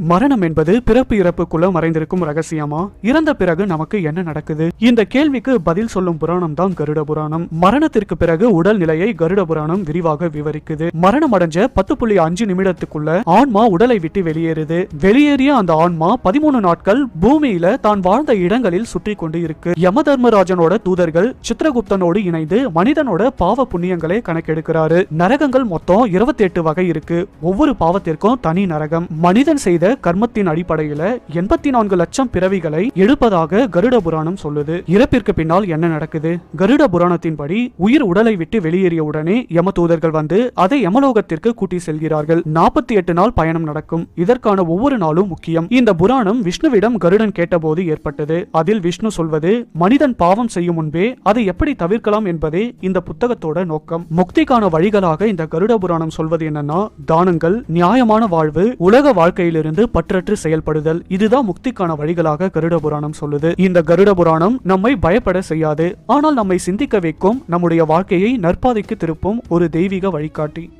மரணம் என்பது பிறப்பு இறப்புக்குள்ள மறைந்திருக்கும் ரகசியமா? இறந்த பிறகு நமக்கு என்ன நடக்குது? இந்த கேள்விக்கு பதில் சொல்லும் புராணம் தான் கருட புராணம். மரணத்திற்கு பிறகு உடல் நிலையை கருட புராணம் விரிவாக விவரிக்குது. மரணம் அடைஞ்ச பத்து புள்ளி அஞ்சு நிமிடத்துக்குள்ள ஆன்மா உடலை விட்டு வெளியேறுது. வெளியேறிய அந்த ஆன்மா பதிமூணு நாட்கள் பூமியில தான் வாழ்ந்த இடங்களில் சுற்றி கொண்டு இருக்கு. யம தர்மராஜனோட தூதர்கள் சித்திரகுப்தனோடு இணைந்து மனிதனோட பாவ புண்ணியங்களை கணக்கெடுக்கிறாரு. நரகங்கள் மொத்தம் இருபத்தி எட்டு வகை இருக்கு. ஒவ்வொரு பாவத்திற்கும் தனி நரகம். மனிதன் செய்த கர்மத்தின் அடிப்படையில எண்பத்தி நான்கு லட்சம் பிறவிகளை எடுப்பதாக கருட புராணம் சொல்லுது. இறப்பிற்கு பின்னால் என்ன நடக்குது? கருட புராணத்தின்படி உயிர் உடலை விட்டு வெளியேறிய உடனே யம தூதர்கள் வந்து அதை யமலோகத்திற்கு கூட்டி செல்கிறார்கள். நாற்பத்தி எட்டு நாள் பயணம் நடக்கும். இதற்கான ஒவ்வொரு நாளும் முக்கியம். இந்த புராணம் விஷ்ணுவிடம் கருடன் கேட்டபோது ஏற்பட்டது. அதில் விஷ்ணு சொல்வது மனிதன் பாவம் செய்யும் முன்பே அதை எப்படி தவிர்க்கலாம் என்பதே இந்த புத்தகத்தோட நோக்கம். முக்திக்கான வழிகளாக இந்த கருட புராணம் சொல்வது என்னன்னா தானங்கள் நியாயமான வாழ்வு உலக வாழ்க்கையிலிருந்து பற்றற்று செயல்படுதல். இதுதான் முக்திக்கான வழிகளாக கருட புராணம் சொல்லுது. இந்த கருட புராணம் நம்மை பயப்பட செய்யாது. ஆனால் நம்மை சிந்திக்க வைக்கும் நம்முடைய வாழ்க்கையை நற்பாதைக்கு திருப்பும் ஒரு தெய்வீக வழிகாட்டி.